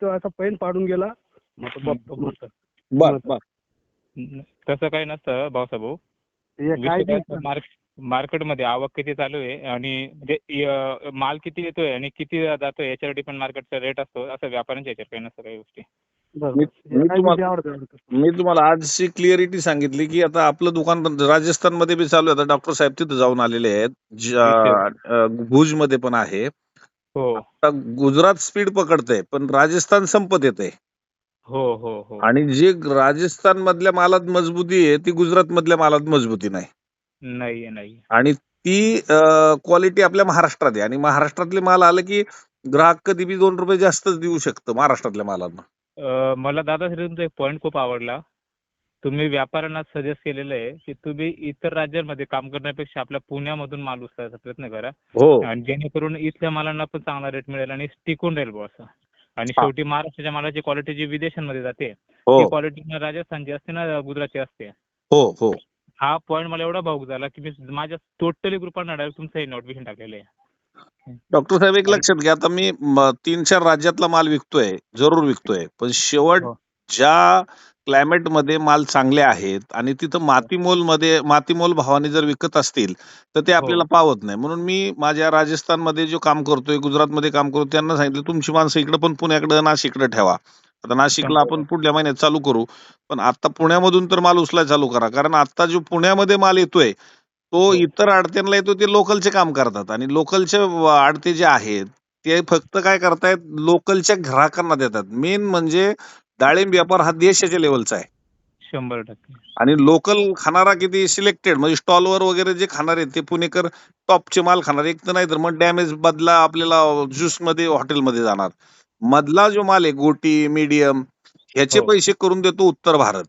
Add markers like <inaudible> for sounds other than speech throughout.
तो असा पैन पाडून गेला. मग तो बघतो म्हणतो बर तसं काही नसतं भाऊसाहेब. भाऊ हे काय मार्केटमध्ये आवक किती चालू आहे आणि म्हणजे य- माल किती येतोय आणि किती जातोय याच्यावर डिपेंड मार्केटचा रेट असतो असं व्यापाऱ्यांच्या याच्यावर काही नसतं काही गोष्टी. बरं, मी- बरं. हे मी काय तुम्हाला- आवडतं, आवडतं. मी तुम्हाला आजची क्लिअरिटी सांगितली की आता आपलं दुकान राजस्थानमध्ये बी चालू आहे. आता डॉक्टर साहेब तिथे जाऊन आलेले आहेत. भुजमध्ये पण आहे. हो. आता गुजरात स्पीड पकडतंय पण राजस्थान संपत येते हो हो हो. आणि जे राजस्थान मधल्या मालात मजबूती आहे ती गुजरात मधल्या मालात मजबूती नाही. नाही नाही आणि ती क्वालिटी आपल्या महाराष्ट्रात आहे. आणि महाराष्ट्रातले माल आले की ग्राहक कधी बी दोन रुपये जास्तच देऊ शकतो महाराष्ट्रातल्या मालांना. मला दादा श्री तुमचा एक पॉईंट खूप आवडला. तुम्ही व्यापाऱ्यांना सजेस्ट केलेलं आहे की तुम्ही इतर राज्यांमध्ये काम करण्यापेक्षा आपल्या पुण्यामधून माल उचलायचा प्रयत्न करा. हो. आणि जेणेकरून इथल्या मालांना पण चांगला रेट मिळेल आणि टिकून राहील बुवा असं. आणि हा. शेवटी महाराष्ट्राच्या मालाची क्वालिटी जी विदेशांमध्ये जाते हो. ती क्वालिटी राजस्थानची असते ना गुजरातची असते. हो हो. हा पॉईंट मला एवढा भाऊक झाला की मी माझ्या टोटली ग्रुपांना डायरेक्ट तुमचं हे नोटिफिकेशन टाकलेलं आहे. डॉक्टर साहेब एक लक्षात घ्या आता मी म, तीन चार राज्यातला माल विकतोय जरूर विकतोय. पण शेवट हो. ज्या क्लायमेटमध्ये माल चांगले आहेत आणि तिथं मातीमोलमध्ये मातीमोल भावाने जर विकत असतील तर ते आपल्याला पावत नाही. म्हणून मी माझ्या राजस्थानमध्ये जो काम करतोय गुजरातमध्ये काम करतो त्यांना सांगितलं तुमची माणसं इकडे पण पुण्याकडे नाशिकडे ठेवा. आता नाशिकला आपण पुढल्या महिन्यात चालू करू. पण आता पुण्यामधून तर माल उचलाय चालू करा. कारण आता जो पुण्यामध्ये माल येतोय तो हो. इतर आडत्यांना येतो ते लोकलचे काम करतात. आणि लोकलचे आडते जे आहेत ते फक्त काय करतायत लोकलच्या ग्राहकांना देतात. मेन म्हणजे डाळिंब व्यापार हा देशाच्या लेवलचा आहे. शंभर टक्के. आणि लोकल खाणारा किती सिलेक्टेड म्हणजे स्टॉलवर वगैरे जे खाणार आहेत ते पुणेकर टॉपचे माल खाणार. एक तर नाही तर मग डॅमेज बदला आपल्याला ज्यूसमध्ये हॉटेलमध्ये जाणार. मधला जो माल आहे गोटी मीडियम ह्याचे हो. पैसे करून देतो उत्तर भारत.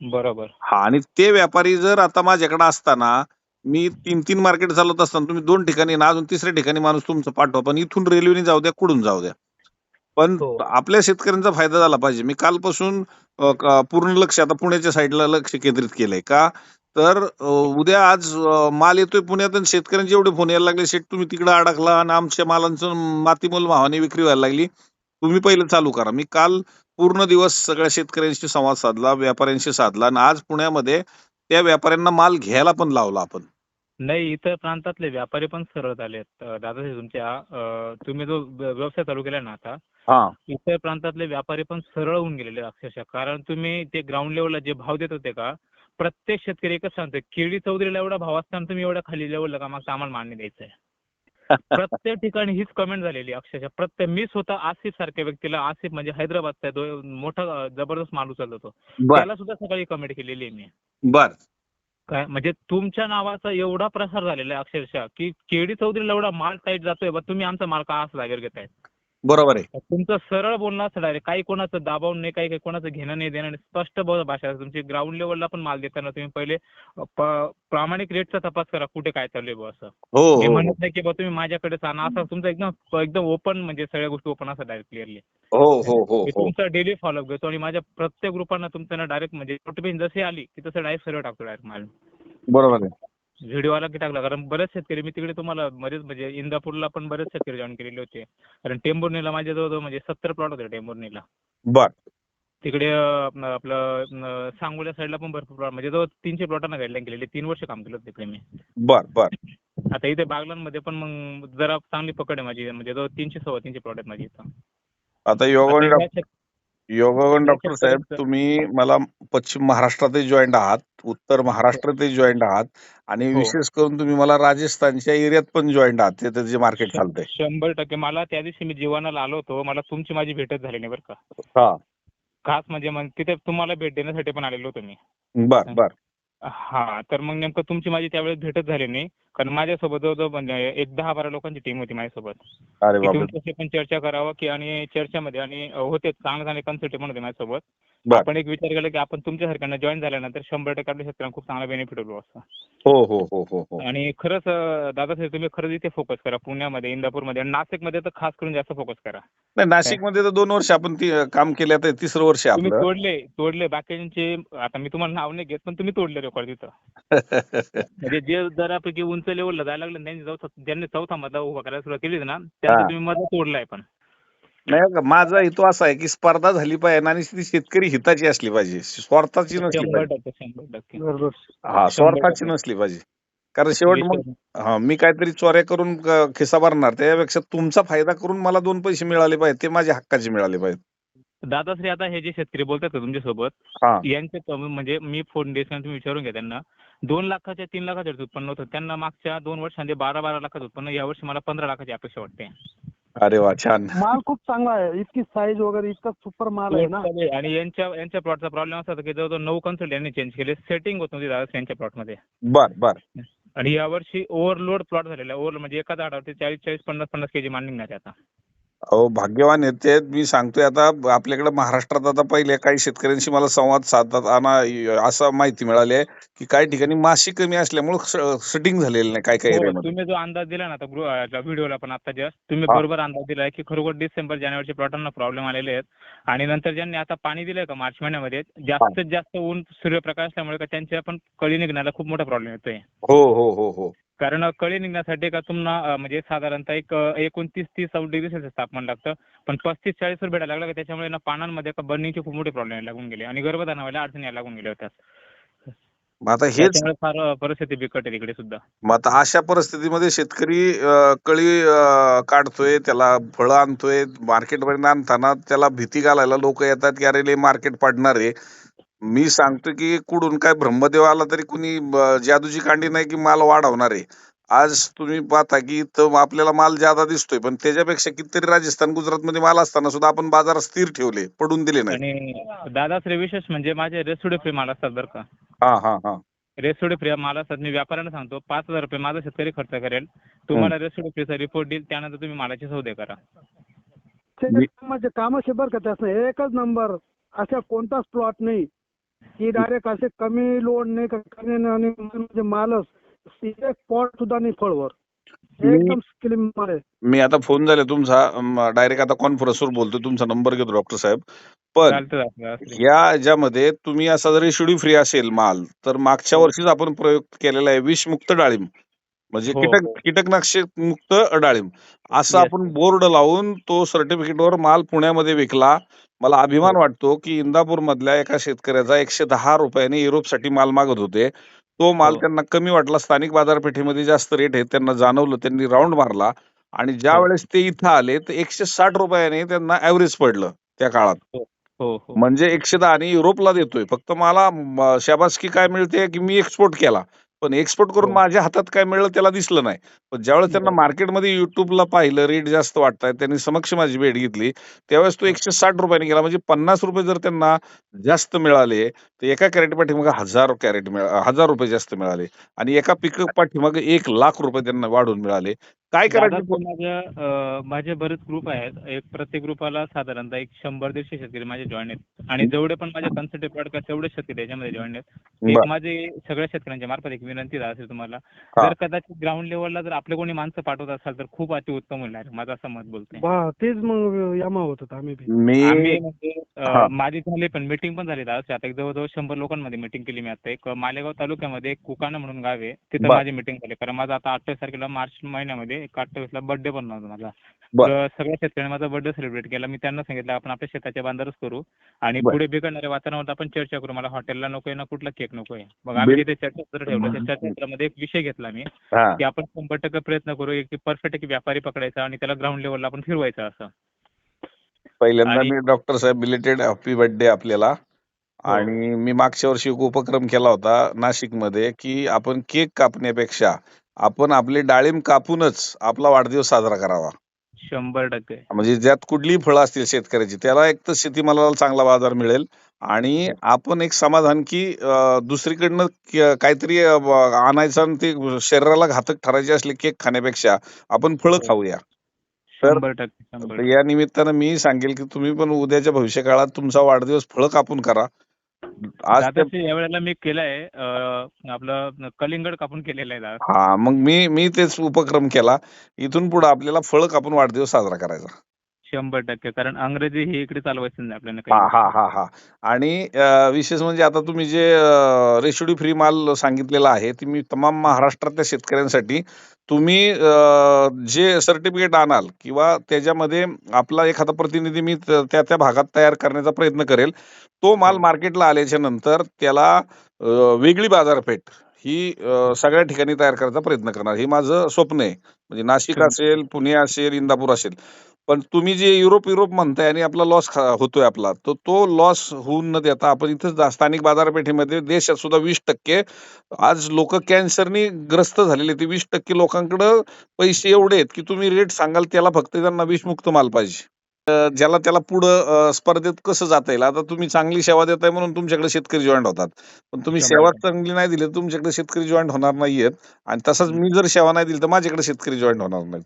बरोबर. हा आणि ते व्यापारी जर आता माझ्याकडे असताना मी तीन तीन मार्केट चालवत असताना तुम्ही दोन ठिकाणी ना अजून तिसऱ्या ठिकाणी माणूस तुमचा पाठवा पण इथून रेल्वेने जाऊ द्या कुठून जाऊ द्या. पण हो. आपल्या शेतकऱ्यांचा फायदा झाला पाहिजे. मी कालपासून अ, क- पूर्ण लक्ष आता पुण्याच्या साईडला लक्ष केंद्रित केलंय. का? तर अ, उद्या आज अ, माल येतोय पुण्यात आणि शेतकऱ्यांचे एवढे फोन यायला लागले शेट तुम्ही तिकडे अडकला आणि आमच्या मालांचं मातीमोल भावाने विक्री व्हायला लागली. तुम्ही पहिलं चालू करा. मी काल पूर्ण दिवस सगळ्या शेतकऱ्यांशी संवाद साधला व्यापाऱ्यांशी साधला आणि आज पुण्यामध्ये त्या व्यापाऱ्यांना माल घ्यायला पण लावला आपण. नाही इतर प्रांतातले व्यापारी पण सरळ झालेत अं, दादाजी तुमच्या अं, तुम्ही जो व्यवसाय चालू केला ना आता हा. इतर प्रांतातले व्यापारी पण सरळ होऊन गेलेले आहेत अक्षरशः. कारण तुम्ही ते ग्राउंड लेवलला जे भाव देत होते का प्रत्येक शेतकरी एकच सांगतोय केळी चौधरीला एवढा भाव असताना तुम्ही एवढ्या खाली लेवलला का मग आम्हाला मान्य द्यायचंय. <laughs> प्रत्येक ठिकाणी हीच कमेंट झालेली आहे अक्षरशः. प्रत्येक मी स्वतः आसिफ सारख्या व्यक्तीला आसिफ म्हणजे हैदराबादचा आहे, तो मोठा अं, जबरदस्त होतो. बर. त्याला सुद्धा सकाळी कमेंट केलेली आहे मी. बर. काय म्हणजे तुमच्या नावाचा एवढा प्रसार झालेला आहे अक्षरशः की केडी चौधरीला एवढा माल टाईट जातोय बा तुम्ही आमचा माल का असं जागेवर घेताय? बरोबर आहे. तुमचं सरळ बोलणं असं डायरेक्ट काही कोणाचं दाबाव नाही काही काही कोणाचं घेणं नाही देणं नाही स्पष्ट ब- भाषा आहे. तुमची ग्राउंड लेवलला पण माल देताना तुम्ही पहिले प- प्रामाणिक रेटचा तपास करा कुठे काय चालू आहे बुवा असं. हो मी हो. म्हणत नाही की बा तुम्ही माझ्याकडे आणा असं तुमचं एकदम एकदम ओपन म्हणजे सगळ्या गोष्टी ओपन असं डायरेक्ट क्लिअरली हो हो हो मी हो. तुमचा डेली फॉलोअप घेतो आणि माझ्या प्रत्येक ग्रुपांना तुमचं ना डायरेक्ट म्हणजे नोटिफिकेशन जशी आली की तसं डायरेक्ट सर्व टाकतो डायरेक्ट माल. बरोबर आहे. व्हिडिओ आला की टाकला. कारण बरेच शेतकरी मी तिकडे तुम्हाला बरेच म्हणजे इंदापूरला पण बरेच शेतकरी जॉईन केलेले होते. कारण टेंभुर्णीला माझ्या जवळ म्हणजे सत्तर प्लॉट होते टेंभुर्णीला. बर. तिकडे अं, आपलं- सांगोल्या साईडला पण भरपूर प्लॉट म्हणजे जवळ तीनशे प्लॉटांना गाईडलाईन केलेली. तीन वर्ष काम केलं होतं तिकडे मी. बर बर. आता इथे बागलांमध्ये पण मग जरा चांगली पकड आहे माझी. म्हणजे जवळ तीनशे सव्वा तीनशे प्लॉट आहेत माझी इथं. आता या शेत- योगावन डॉक्टर साहेब तुम्ही मला पश्चिम महाराष्ट्रातही जॉईंट आहात उत्तर महाराष्ट्रातही जॉईंट आहात आणि हो. विशेष करून तुम्ही मला राजस्थानच्या एरियात पण जॉईंट आहात तिथे जे मार्केट चालतंय. शंभर टक्के. मला त्या दिवशी मी जीवनाला आलो होतो मला तुमची माझी भेटच झाली नाही बरं का. हा. खास म्हणजे मग तिथे तुम्हाला भेट देण्यासाठी पण आलेलो होतो मी. बर बर. हा तर मग नेमकं तुमची माझी त्यावेळेस भेटच झाली नाही. कारण माझ्यासोबत जवळजवळ म्हणजे एक दहा बारा लोकांची टीम होती माझ्यासोबत. अरे की बापरे तुमच्याशी पण चर्चा करावं की आणि चर्चेमध्ये आणि होते चांगले चांगले कन्सल्टे पण होते माझ्यासोबत. बर. आपण एक विचार केला की आपण तुमच्यासारख्यांना जॉईन झाल्यानंतर शंभर टक्के आपल्या शेतकऱ्यांना खूप चांगला बेनिफिट होतो असं. हो हो हो हो हो. आणि खरंच अं, दादासाहेब तुम्ही खरंच इथे फोकस करा. पुण्यामध्ये इंदापूरमध्ये आणि नाशिकमध्ये तर खास करून जास्त फोकस करा. नाही नाशिकमध्ये तर दोन वर्ष आपण ती काम केले आता हे तिसरं वर्ष आहे तुम्ही आपलं. तोडले तोडले. बाकीचे आता मी तुम्हाला नाव नाही घेत पण तुम्ही तोडले रेकॉर्ड तिथं. <laughs> म्हणजे जे जरापैकी उंच लेवलला जायला लागले त्यांनी जाऊ ज्यांनी चौथा मधला उभा करायला सुरुवात केली ना त्यांचा हा. तुम्ही मध्ये तोडलाय पण. नाही का, माझा हेतू असा आहे की स्पर्धा झाली पाहिजे आणि ती शेतकरी हिताची असली पाहिजे. स्वार्थाची नसली शंभर पाहिजे. टक्के शंभर टक्के. बरोबर. हा स्वार्थाची. नसली पाहिजे. कारण शेवट मग हा मी काहीतरी चोऱ्या करून क- खिसा भरणार त्यापेक्षा तुमचा फायदा करून मला दोन पैसे मिळाले पाहिजे ते माझ्या हक्काचे मिळाले पाहिजे. दादाश्री आता हे जे शेतकरी बोलतात का तुमच्यासोबत हा. यांचे कमी म्हणजे मी फोन डेस तुम्ही विचारून घ्या त्यांना. दोन लाखाच्या तीन लाखाचं उत्पन्न होतं. त्यांना मागच्या दोन वर्षांमध्ये बारा बारा लाखाचं उत्पन्न यावर्षी मला पंधरा लाखाची अपेक्षा वाटते. अरे वा छान. माल खूप चांगला आहे. इतकी साईज वगैरे इतका सुपर माल आहे ना. आणि यांच्या यांच्या प्लॉटचा प्रॉब्लेम असा होता की जवळजवळ नऊ कन्सल्ट यांनी चेंज केले. सेटिंग होत नव्हती दादा यांच्या प्लॉटमध्ये बर बर. आणि यावर्षी ओव्हरलोड प्लॉट झालेला आहे. ओव्हर म्हणजे एका झाडावरती चाळीस चाळीस पन्नास पन्नास केजी माल निघणार आहे आता. अहो भाग्यवान आहेत ते. मी सांगतोय आता आपल्याकडे महाराष्ट्रात आता पहिले काही शेतकऱ्यांशी मला संवाद साधतात आणि असं माहिती मिळाली आहे की काही ठिकाणी माशी कमी असल्यामुळे शूटिंग झालेलं नाही काही काही हो, एरियामध्ये. तुम्ही जो अंदाज दिला ना आता व्हिडिओला पण आता जस्ट तुम्ही हा. बरोबर अंदाज दिलाय की खरोखर डिसेंबर जानेवारीच्या प्लॉटांना प्रॉब्लेम आलेले आहेत. आणि नंतर ज्यांनी आता पाणी दिलंय का मार्च महिन्यामध्ये जास्तीत जास्त ऊन सूर्यप्रकाश असल्यामुळे का त्यांच्या पण कळी निघण्याला खूप मोठा प्रॉब्लेम येतोय. हो हो हो हो. कारण कळी निघण्यासाठी का तुम्हाला म्हणजे साधारणतः एक एकोणतीस तीस डिग्री सेल्सिअस तापमान लागतं. पण पस्तीस चाळीस वर भेटायला लागलं का त्याच्यामुळे ना पानांमध्ये का बर्निंगचे खूप मोठे प्रॉब्लेम लागून गेले आणि गर्भधारणा व्हायला अडचणी यायला लागून गेल्या होत्या. आता हेच फार परिस्थिती बिकट आहे तिकडे सुद्धा. मग आता अशा परिस्थितीमध्ये शेतकरी अं, कळी अं, काढतोय त्याला फळं आणतोय मार्केटपर्यंत आणताना त्याला भीती घालायला लोक येतात की अरे लय मार्केट पडणार. आहे मी सांगतो की कुठून काय ब्रह्मदेव आला तरी कुणी ब- जादूची कांडी नाही की माल वाढवणार आहे. आज तुम्ही पाहता की इथं आपल्याला माल ज्यादा दिसतोय पण त्याच्यापेक्षा कितीतरी राजस्थान गुजरातमध्ये माल असताना सुद्धा आपण बाजारात स्थिर ठेवले पडून दिले नाही. आणि दादाश्री विशेष म्हणजे माझे रेसोडे फ्री माल असतात बरं का. हा हा हा. रेसोडे फ्री माल असतात मी व्यापाऱ्यांना सांगतो पाच हजार रुपये माझा शेतकरी खर्च करेल तुम्हाला रेसोडे फ्रीचा रिपोर्ट देईल त्यानंतर तुम्ही मालाचे सौदे करा. ते कामाचे बरं का त्याचं एकच नंबर असा कोणताच प्लॉट नाही. की डायरेक्ट असे कमी लोड नाही का कमी आणि म्हणजे मालच एक पॉट सुद्धा नाही फळवर मी- एकदम स्किलिंग माल आहे मी आता फोन झाला तुमचा डायरेक्ट आता कॉन्फरन्सवर बोलतो तुमचा नंबर घेतो डॉक्टर साहेब पण. या ह्याच्यामध्ये तुम्ही असा जरी शिडी फ्री असेल माल तर मागच्या हो. वर्षीच आपण प्रयोग केलेला आहे विषमुक्त डाळिंब म्हणजे हो, कीटक हो. कीटकनाशक मुक्त डाळिंब. असं. आपण बोर्ड लावून तो सर्टिफिकेटवर माल पुण्यामध्ये विकला. मला अभिमान हो. वाटतो की इंदापूर मधल्या एका शेतकऱ्याचा एकशे दहा रुपयाने युरोपसाठी माल मागत होते. तो माल हो. त्यांना कमी वाटला. स्थानिक बाजारपेठेमध्ये जास्त रेट आहे त्यांना जाणवलं. त्यांनी राऊंड मारला. आणि ज्या हो. वेळेस ते इथं आले तर एकशे साठ रुपयाने त्यांना ऍव्हरेज पडलं त्या काळात. हो हो म्हणजे एकशे दहा आणि युरोपला देतोय. फक्त मला म, शाबासकी काय मिळते की मी एक्सपोर्ट केला. पण एक्सपोर्ट करून हो. माझ्या हातात काय मिळलं त्याला दिसलं नाही. पण ज्यावेळेस त्यांना. मार्केटमध्ये युट्यूबला पाहिलं रेट जास्त वाटतायत त्यांनी समक्ष माझी भेट घेतली. त्यावेळेस तो एकशे साठ रुपयाने गेला म्हणजे पन्नास रुपये जर त्यांना जास्त मिळाले तर एका कॅरेट पाठीमागे हजार कॅरेट मिळा हजार रुपये जास्त मिळाले. आणि एका पिक पाठीमागे एक लाख रुपये त्यांना वाढून मिळाले. काय करायचं? माझ्या माझे बरेच ग्रुप आहेत. एक प्रत्येक ग्रुपाला साधारणतः एक शंभर दीडशे शेतकरी माझे जॉईन आहेत. आणि जेवढे पण माझे कन्सल्टेड प्लॉट तेवढे शेतकरी याच्यामध्ये जॉईन आहेत. एक. माझे सगळ्या शेतकऱ्यांच्या मार्फत एक विनंती राहते तुम्हाला. हा. जर कदाचित ग्राउंड लेवलला जर आपले कोणी माणसं पाठवत असाल तर खूप अति उत्तम होईल यार. माझं असं मत बोलतोय. तेच मग यामा होत होतं आम्ही म्हणजे हा. माझी झाली पण मीटिंग पण झाली आता एक जवळजवळ शंभर लोकांमध्ये मीटिंग केली मी आता. एक मालेगाव तालुक्यामध्ये एक कुकाणा म्हणून गाव आहे. तिथं. माझी मीटिंग झाली. कारण माझा आता अठ्ठावीस तारखेला मार्च महिन्यामध्ये एक अठ्ठावीसला बर्थडे पण होता माझा. बर. तर सगळ्या शेतकऱ्यांनी माझा बर्थडे सेलिब्रेट केला. मी त्यांना सांगितलं आपण आपल्या शेताच्या बांधारच करू आणि बर. पुढे बिघडणाऱ्या वातावरणावर आपण चर्चा करू. मला हॉटेलला नकोय ना कुठला केक नकोय मग आम्ही बिल- तिथे चर्चासत्र ठेवलं. त्या चर्चासत्रामध्ये एक विषय घेतला मी हा. की आपण शंभर टक्के प्रयत्न करू एक परफेक्ट एक व्यापारी पकडायचा आणि त्याला ग्राउंड लेवलला आपण फिरवायचं असं. पहिल्यांदा आणि- मी डॉक्टर साहेब बिलेटेड हॅपी बर्थडे आपल्याला. हो. आणि मी मागच्या वर्षी एक उपक्रम केला होता नाशिकमध्ये की आपण केक कापण्यापेक्षा आपण आपले डाळिंब कापूनच आपला वाढदिवस साजरा करावा. शंभर टक्के. म्हणजे ज्यात कुठलीही फळं असतील शेतकऱ्याची त्याला एक तर शेतीमालाला चांगला बाजार मिळेल आणि आपण एक समाधान की अं, दुसरीकडनं क- काहीतरी अं, आणायचं आणि ते शरीराला घातक ठरायचे असले केक खाण्यापेक्षा आपण फळं हो. खाऊया. तर शंभर टक्के शंभर तर या निमित्तानं मी सांगेल की तुम्ही पण उद्याच्या भविष्य काळात तुमचा वाढदिवस फळं कापून करा. आज दादाश्री यावेळेला मी केलंय आपलं कलिंगड कापून केलेलं आहे दादा. हा मग मी मी तेच उपक्रम केला. इथून पुढे आपल्याला फळं कापून वाढदिवस साजरा करायचा. शंभर टक्के कारण अंग्रेजी हे इकडे चालवायचं नाही आपल्याला हा हा हा हा. आणि विशेष म्हणजे आता तुम्ही जे रेशिडी फ्री माल सांगितलेला आहे ती मी तमाम महाराष्ट्रातल्या शेतकऱ्यांसाठी तुम्ही जे सर्टिफिकेट आणाल किंवा त्याच्यामध्ये आपला एखादा प्रतिनिधी मी त्या त्या भागात तयार करण्याचा प्रयत्न करेल तो माल हो. मार्केटला आल्याच्यानंतर त्याला वेगळी बाजारपेठ ही सगळ्या ठिकाणी तयार करायचा प्रयत्न करणार. हे माझं स्वप्न आहे. म्हणजे नाशिक असेल पुणे असेल इंदापूर असेल. पण तुम्ही जे युरोप युरोप म्हणताय आणि आपला लॉस होतोय आपला तर तो लॉस होऊन न देता आपण इथं स्थानिक बाजारपेठेमध्ये देशात सुद्धा वीस टक्के आज लोक कॅन्सरनी ग्रस्त झालेले ते वीस टक्के लोकांकडं पैसे एवढे आहेत की तुम्ही रेट सांगाल त्याला फक्त त्यांना विषमुक्त माल पाहिजे. ज्याला त्याला पुढं स्पर्धेत कसं जाता येईल? आता तुम्ही चांगली सेवा देताय म्हणून तुमच्याकडे शेतकरी जॉईंट होतात. पण तुम्ही सेवा. चांगली नाही दिली तुमच्याकडे शेतकरी जॉईंट होणार नाहीयेत. आणि तसंच मी जर सेवा नाही दिली तर माझ्याकडे शेतकरी जॉईंट होणार नाही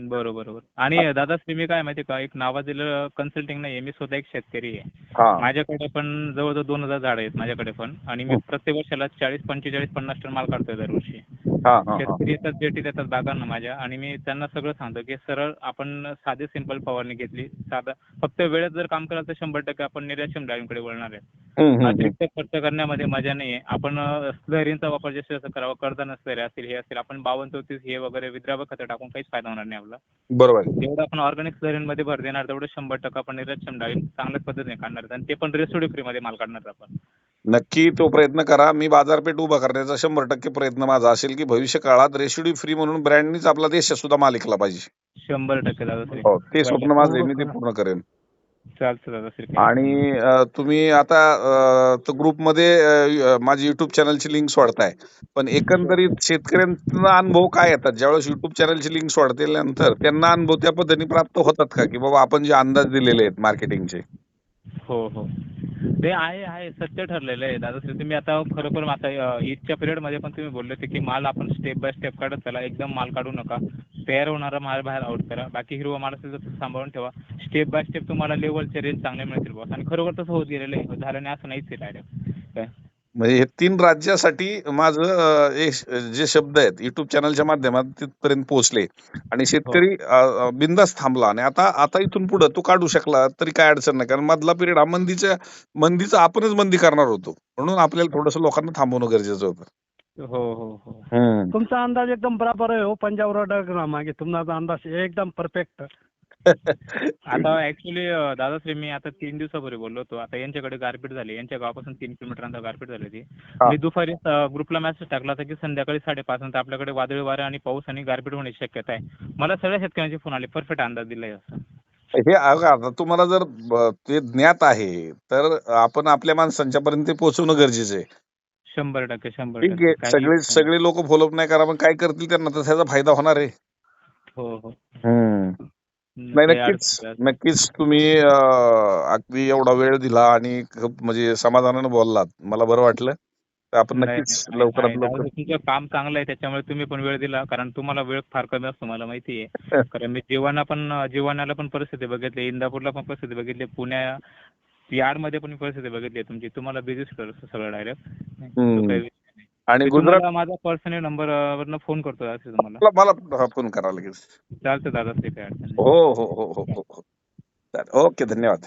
बरोबर बरोबर. आणि दादा मी काय माहिती का एक नावाजलेलं कन्सल्टिंग नाही मी स्वतः एक शेतकरी आहे. हा. माझ्याकडे पण जवळजवळ दोन हजार झाडं आहेत माझ्याकडे पण. आणि मी हो. प्रत्येक वर्षाला चाळीस पंचेचाळीस पन्नास टन माल काढतोय दरवर्षी. शेतकरी येतात भेटी देतात बागांना माझ्या. आणि मी त्यांना सगळं सांगतो की सरळ आपण साधे सिंपल फवारणी घेतली. साधा फक्त वेळेत जर काम केलं तर शंभर टक्के आपण निर्याशम ड्राईव्हकडे वळणार आहे. अतिरिक्त खर्च करण्यामध्ये मजा नाही आपण स्लरींचा वापर जास्तीत जास्त करावा. करताना स्लरी असतील हे असतील आपण बावन्न चौतीस हे वगैरे विद्रावक खतं टाकून काहीच फायदा होणार नाही आपला. बरोबर. जेवढं आपण ऑर्गॅनिक स्लरीमध्ये भर देणार तेवढं शंभर टक्के आपण निर्याशम डाळी चांगल्याच पद्धतीने काढणार आणि ते पण रेसिड्यू फ्रीमध्ये माल काढणार आपण. नक्की तो प्रयत्न करा. मी बाजारपेठ उभा करण्याचा शंभर टक्के प्रयत्न माझा असेल की भविष्य काळात रेसिड्यू फ्री म्हणून ब्रँडनीच आपला देशात सुद्धा माल विकला पाहिजे. शंभर टक्के दादा हो ते स्वप्न माझं मी ते पूर्ण करेन. आणि तुम्ही आता ग्रुपमध्ये माझी युट्यूब चॅनलची लिंक सोडताय. पण एकंदरीत शेतकऱ्यांना अनुभव काय येतात? ज्यावेळेस युट्यूब चॅनलची लिंक सोडल्यानंतर त्यांना अनुभव त्या पद्धतीने प्राप्त होतात का? की बाबा आपण जे अंदाज दिलेले आहेत मार्केटिंगचे हो हो. ते आहे आहे. सत्य ठरलेलं आहे. दादा तुम्ही आता खरोखर आता ईदच्या पिरियडमध्ये पण तुम्ही बोलले होते की माल आपण स्टेप बाय स्टेप काढत चला. एकदम माल काढू नका. तयार होणारा माल बाहेर आउट करा. बाकी हिरवा माल असेल तर सांभाळून ठेवा. स्टेप बाय स्टेप तुम्हाला लेवलचे रेंज चांगले मिळतील बॉस आणि खरोखर तसं होत गेलेलं आहे. झालं नाही असं नाहीच आहे डायरेक्ट काय? म्हणजे हे तीन राज्यासाठी माझं एक जे शब्द आहेत युट्यूब चॅनलच्या माध्यमात तिथपर्यंत पोहोचले. आणि शेतकरी बिंदास थांबला. आणि आता आता इथून पुढे तो काढू शकला तरी काय अडचण नाही. कारण मधला पिरियड हा मंदीच्या मंदीचा आपणच मंदी करणार होतो. म्हणून आपल्याला थोडस लोकांना थांबवणं गरजेचं होतं. हो हो हो. तुमचा अंदाज एकदम बराबर आहे हो. पंजाब मागे. तुमचा अंदाज एकदम परफेक्ट आता ऍक्च्युली दादाश्री मी आता तीन दिवसापूर्वी बोललो होतो. आता यांच्याकडे गारपीट झाली. यांच्या गावापासून तीन किलोमीटर अंतर गारपीट झाली होती. मी दुपारी ग्रुपला मेसेज टाकला होता की संध्याकाळी साडेपाच नंतर आपल्याकडे वादळी वारे आणि पाऊस आणि गारपीट होण्याची शक्यता आहे. मला सगळ्या शेतकऱ्यांचे फोन आले. परफेक्ट अंदाज दिलाय असं. हे अगं आता तुम्हाला जर ते ज्ञात आहे तर आपण आपल्या माणसांच्या पर्यंत ते पोहोचवणं गरजेचं आहे. शंभर टक्के शंभर ठीक टक्के. आहे सगळे सगळे लोक फॉलोअप नाही करा पण काय करतील त्यांना? तर त्याचा फायदा होणार आहे. हो हो. नाही नक्कीच. नक्कीच तुम्ही अगदी एवढा वेळ दिला आणि खूप म्हणजे समाधानानं बोललात. मला बरं वाटलं. तर आपण नक्कीच लवकरात लवकर तुमचं काम चांगलं आहे त्याच्यामुळे तुम्ही पण वेळ दिला. कारण तुम्हाला वेळ फार कमी असतो मला माहिती आहे. <laughs> कारण मी जीवना पण जीवनाला पण परिस्थिती बघितली इंदापूरला पण परिस्थिती बघितली पुण्या यार्डमध्ये पण परिस्थिती बघितली तुमची. तुम्हाला करतो सगळं डायरेक्ट. आणि गुजरात तुम्हाला माझा पर्सनल नंबर वरनं फोन करतो तुम्हाला मला मला फोन करा लगेच चालतं दादा ते काय अडचण नाही. हो हो हो हो हो हो चालेल. ओके धन्यवाद